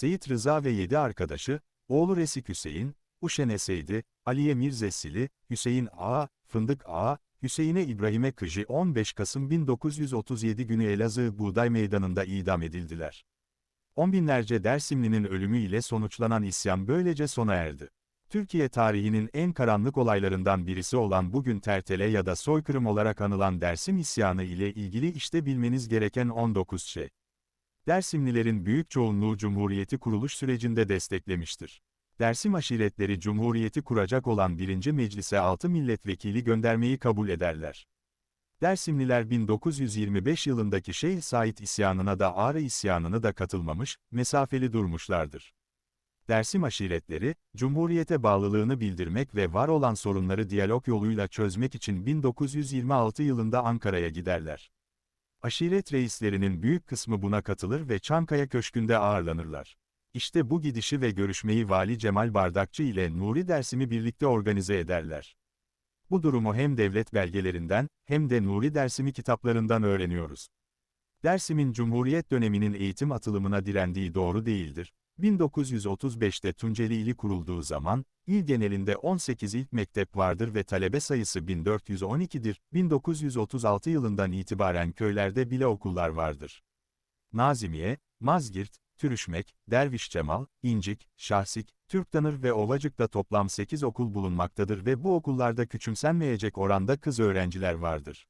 Seyit Rıza ve yedi arkadaşı, oğlu Resik Hüseyin, Uşene Seydi, Aliye Mirzesili, Hüseyin Ağa, Fındık Ağa, Hüseyin'e İbrahim'e Kıcı 15 Kasım 1937 günü Elazığ Buğday Meydanı'nda idam edildiler. On binlerce Dersimli'nin ölümüyle sonuçlanan isyan böylece sona erdi. Türkiye tarihinin en karanlık olaylarından birisi olan bugün tertele ya da soykırım olarak anılan Dersim isyanı ile ilgili işte bilmeniz gereken 19 şey. Dersimlilerin büyük çoğunluğu Cumhuriyeti kuruluş sürecinde desteklemiştir. Dersim aşiretleri Cumhuriyeti kuracak olan birinci meclise 6 milletvekili göndermeyi kabul ederler. Dersimliler 1925 yılındaki Şeyh Said isyanına da Ağrı isyanını da katılmamış, mesafeli durmuşlardır. Dersim aşiretleri, Cumhuriyete bağlılığını bildirmek ve var olan sorunları diyalog yoluyla çözmek için 1926 yılında Ankara'ya giderler. Aşiret reislerinin büyük kısmı buna katılır ve Çankaya Köşkü'nde ağırlanırlar. İşte bu gidişi ve görüşmeyi Vali Cemal Bardakçı ile Nuri Dersim'i birlikte organize ederler. Bu durumu hem devlet belgelerinden, hem de Nuri Dersim'i kitaplarından öğreniyoruz. Dersim'in Cumhuriyet döneminin eğitim atılımına direndiği doğru değildir. 1935'te Tunceli ili kurulduğu zaman, il genelinde 18 ilk mektep vardır ve talebe sayısı 1412'dir. 1936 yılından itibaren köylerde bile okullar vardır. Nazimiye, Mazgirt, Türüşmek, Derviş Cemal, İncik, Şahsik, Türktanır ve Ovacık'ta toplam 8 okul bulunmaktadır ve bu okullarda küçümsenmeyecek oranda kız öğrenciler vardır.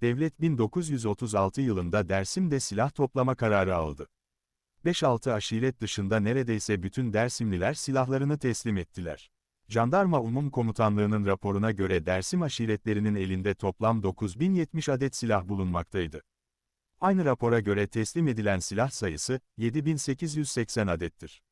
Devlet 1936 yılında Dersim'de silah toplama kararı aldı. 5-6 aşiret dışında neredeyse bütün Dersimliler silahlarını teslim ettiler. Jandarma Umum Komutanlığı'nın raporuna göre Dersim aşiretlerinin elinde toplam 9070 adet silah bulunmaktaydı. Aynı rapora göre teslim edilen silah sayısı 7880 adettir.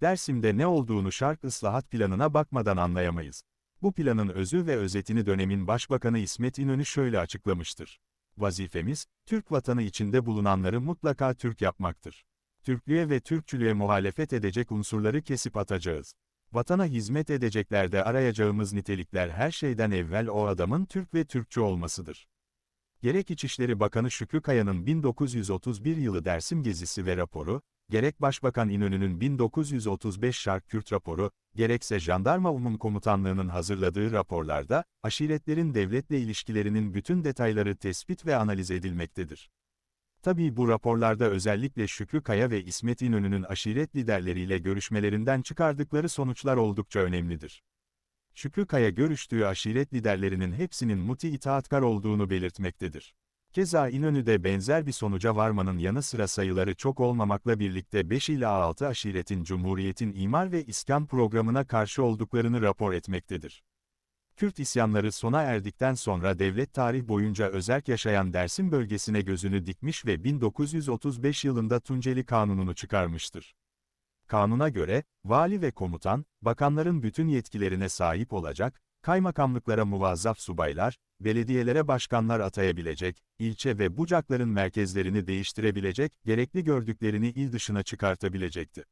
Dersim'de ne olduğunu şark ıslahat planına bakmadan anlayamayız. Bu planın özü ve özetini dönemin Başbakanı İsmet İnönü şöyle açıklamıştır. Vazifemiz, Türk vatanı içinde bulunanları mutlaka Türk yapmaktır. Türklüğe ve Türkçülüğe muhalefet edecek unsurları kesip atacağız. Vatana hizmet edeceklerde arayacağımız nitelikler her şeyden evvel o adamın Türk ve Türkçü olmasıdır. Gerek İçişleri Bakanı Şükrü Kaya'nın 1931 yılı Dersim gezisi ve raporu, gerek Başbakan İnönü'nün 1935 Şark Kürt raporu, gerekse Jandarma Umum Komutanlığı'nın hazırladığı raporlarda, aşiretlerin devletle ilişkilerinin bütün detayları tespit ve analiz edilmektedir. Tabii bu raporlarda özellikle Şükrü Kaya ve İsmet İnönü'nün aşiret liderleriyle görüşmelerinden çıkardıkları sonuçlar oldukça önemlidir. Şükrü Kaya görüştüğü aşiret liderlerinin hepsinin muti itaatkar olduğunu belirtmektedir. Keza İnönü de benzer bir sonuca varmanın yanı sıra sayıları çok olmamakla birlikte 5 ila 6 aşiretin Cumhuriyet'in imar ve iskan programına karşı olduklarını rapor etmektedir. Kürt isyanları sona erdikten sonra devlet tarih boyunca özerk yaşayan Dersim bölgesine gözünü dikmiş ve 1935 yılında Tunceli Kanunu'nu çıkarmıştır. Kanuna göre, vali ve komutan, bakanların bütün yetkilerine sahip olacak, kaymakamlıklara muvazzaf subaylar, belediyelere başkanlar atayabilecek, ilçe ve bucakların merkezlerini değiştirebilecek, gerekli gördüklerini il dışına çıkartabilecekti.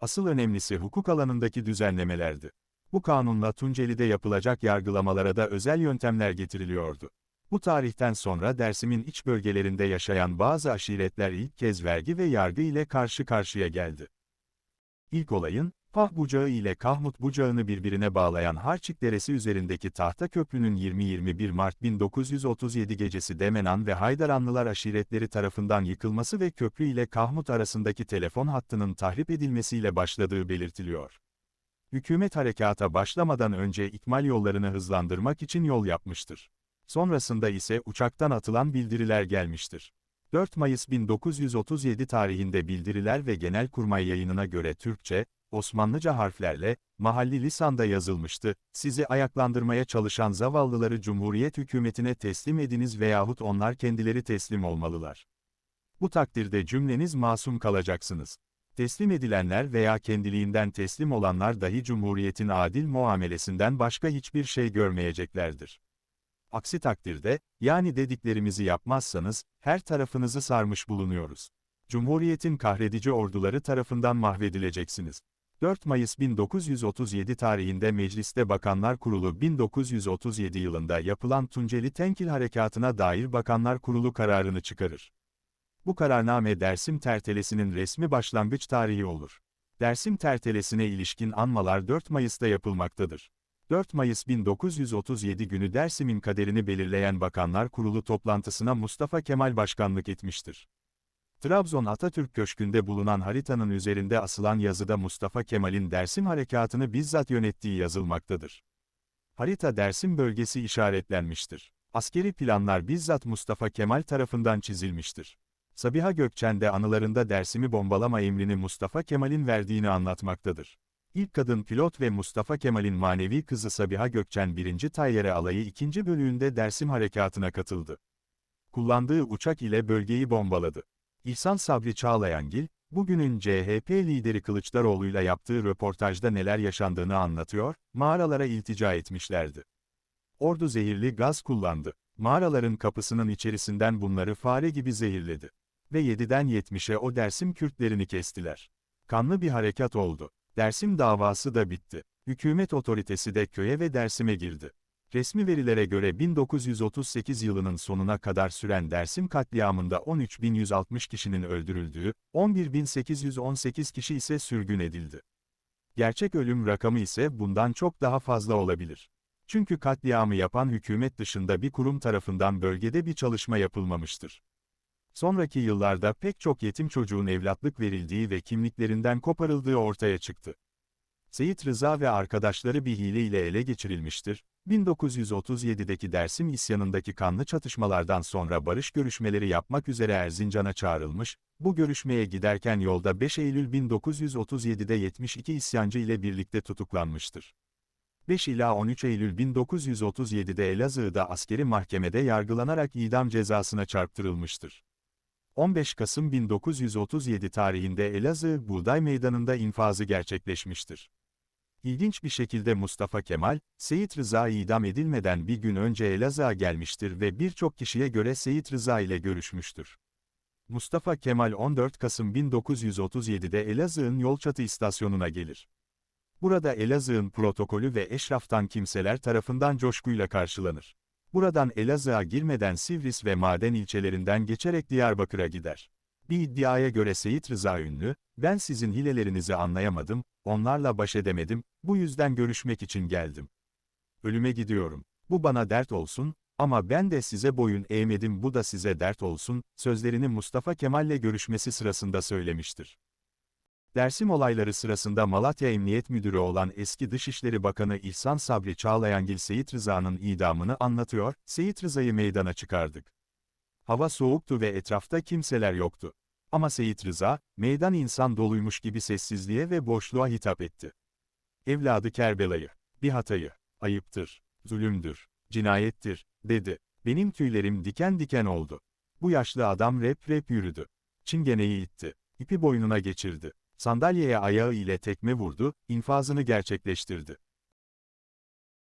Asıl önemlisi hukuk alanındaki düzenlemelerdi. Bu kanunla Tunceli'de yapılacak yargılamalara da özel yöntemler getiriliyordu. Bu tarihten sonra Dersim'in iç bölgelerinde yaşayan bazı aşiretler ilk kez vergi ve yargı ile karşı karşıya geldi. İlk olayın, Pah bucağı ile Kahmut bucağını birbirine bağlayan Harçık Deresi üzerindeki tahta köprünün 20-21 Mart 1937 gecesi Demenan ve Haydaranlılar aşiretleri tarafından yıkılması ve köprü ile Kahmut arasındaki telefon hattının tahrip edilmesiyle başladığı belirtiliyor. Hükümet harekata başlamadan önce ikmal yollarını hızlandırmak için yol yapmıştır. Sonrasında ise uçaktan atılan bildiriler gelmiştir. 4 Mayıs 1937 tarihinde bildiriler ve Genelkurmay yayınına göre Türkçe, Osmanlıca harflerle, mahalli lisanda yazılmıştı, sizi ayaklandırmaya çalışan zavallıları Cumhuriyet hükümetine teslim ediniz veyahut onlar kendileri teslim olmalılar. Bu takdirde cümleniz masum kalacaksınız. Teslim edilenler veya kendiliğinden teslim olanlar dahi Cumhuriyet'in adil muamelesinden başka hiçbir şey görmeyeceklerdir. Aksi takdirde, yani dediklerimizi yapmazsanız, her tarafınızı sarmış bulunuyoruz. Cumhuriyet'in kahredici orduları tarafından mahvedileceksiniz. 4 Mayıs 1937 tarihinde Mecliste Bakanlar Kurulu 1937 yılında yapılan Tunceli Tenkil Harekatı'na dair Bakanlar Kurulu kararını çıkarır. Bu kararname Dersim Tertelesi'nin resmi başlangıç tarihi olur. Dersim Tertelesi'ne ilişkin anmalar 4 Mayıs'ta yapılmaktadır. 4 Mayıs 1937 günü Dersim'in kaderini belirleyen Bakanlar Kurulu toplantısına Mustafa Kemal başkanlık etmiştir. Trabzon Atatürk Köşkü'nde bulunan haritanın üzerinde asılan yazıda Mustafa Kemal'in Dersim harekatını bizzat yönettiği yazılmaktadır. Harita Dersim bölgesi işaretlenmiştir. Askeri planlar bizzat Mustafa Kemal tarafından çizilmiştir. Sabiha Gökçen de anılarında Dersim'i bombalama emrini Mustafa Kemal'in verdiğini anlatmaktadır. İlk kadın pilot ve Mustafa Kemal'in manevi kızı Sabiha Gökçen 1. Tayyare Alayı 2. bölüğünde Dersim harekatına katıldı. Kullandığı uçak ile bölgeyi bombaladı. İhsan Sabri Çağlayangil, bugünün CHP lideri Kılıçdaroğlu'yla yaptığı röportajda neler yaşandığını anlatıyor, mağaralara iltica etmişlerdi. Ordu zehirli gaz kullandı. Mağaraların kapısının içerisinden bunları fare gibi zehirledi. Ve 7'den 70'e o Dersim Kürtlerini kestiler. Kanlı bir harekat oldu. Dersim davası da bitti. Hükümet otoritesi de köye ve Dersim'e girdi. Resmi verilere göre 1938 yılının sonuna kadar süren Dersim katliamında 13.160 kişinin öldürüldüğü, 11.818 kişi ise sürgün edildi. Gerçek ölüm rakamı ise bundan çok daha fazla olabilir. Çünkü katliamı yapan hükümet dışında bir kurum tarafından bölgede bir çalışma yapılmamıştır. Sonraki yıllarda pek çok yetim çocuğun evlatlık verildiği ve kimliklerinden koparıldığı ortaya çıktı. Seyit Rıza ve arkadaşları bir hile ile ele geçirilmiştir. 1937'deki Dersim isyanındaki kanlı çatışmalardan sonra barış görüşmeleri yapmak üzere Erzincan'a çağrılmış, bu görüşmeye giderken yolda 5 Eylül 1937'de 72 isyancı ile birlikte tutuklanmıştır. 5 ila 13 Eylül 1937'de Elazığ'da askeri mahkemede yargılanarak idam cezasına çarptırılmıştır. 15 Kasım 1937 tarihinde Elazığ Buğday Meydanı'nda infazı gerçekleşmiştir. İlginç bir şekilde Mustafa Kemal, Seyit Rıza idam edilmeden bir gün önce Elazığ'a gelmiştir ve birçok kişiye göre Seyit Rıza ile görüşmüştür. Mustafa Kemal 14 Kasım 1937'de Elazığ'ın Yolçatı istasyonuna gelir. Burada Elazığ'ın protokolü ve eşraftan kimseler tarafından coşkuyla karşılanır. Buradan Elazığ'a girmeden Sivris ve Maden ilçelerinden geçerek Diyarbakır'a gider. Bir iddiaya göre Seyit Rıza Ünlü, ben sizin hilelerinizi anlayamadım, onlarla baş edemedim, bu yüzden görüşmek için geldim. Ölüme gidiyorum. Bu bana dert olsun, ama ben de size boyun eğmedim bu da size dert olsun, sözlerini Mustafa Kemal'le görüşmesi sırasında söylemiştir. Dersim olayları sırasında Malatya Emniyet Müdürü olan eski Dışişleri Bakanı İhsan Sabri Çağlayangil Seyit Rıza'nın idamını anlatıyor, Seyit Rıza'yı meydana çıkardık. Hava soğuktu ve etrafta kimseler yoktu. Ama Seyit Rıza, meydan insan doluymuş gibi sessizliğe ve boşluğa hitap etti. Evladı Kerbela'yı, bir hatayı, ayıptır, zulümdür, cinayettir, dedi. Benim tüylerim diken diken oldu. Bu yaşlı adam rep rep yürüdü. Çingeneyi itti. İpi boynuna geçirdi. Sandalyeye ayağı ile tekme vurdu, infazını gerçekleştirdi.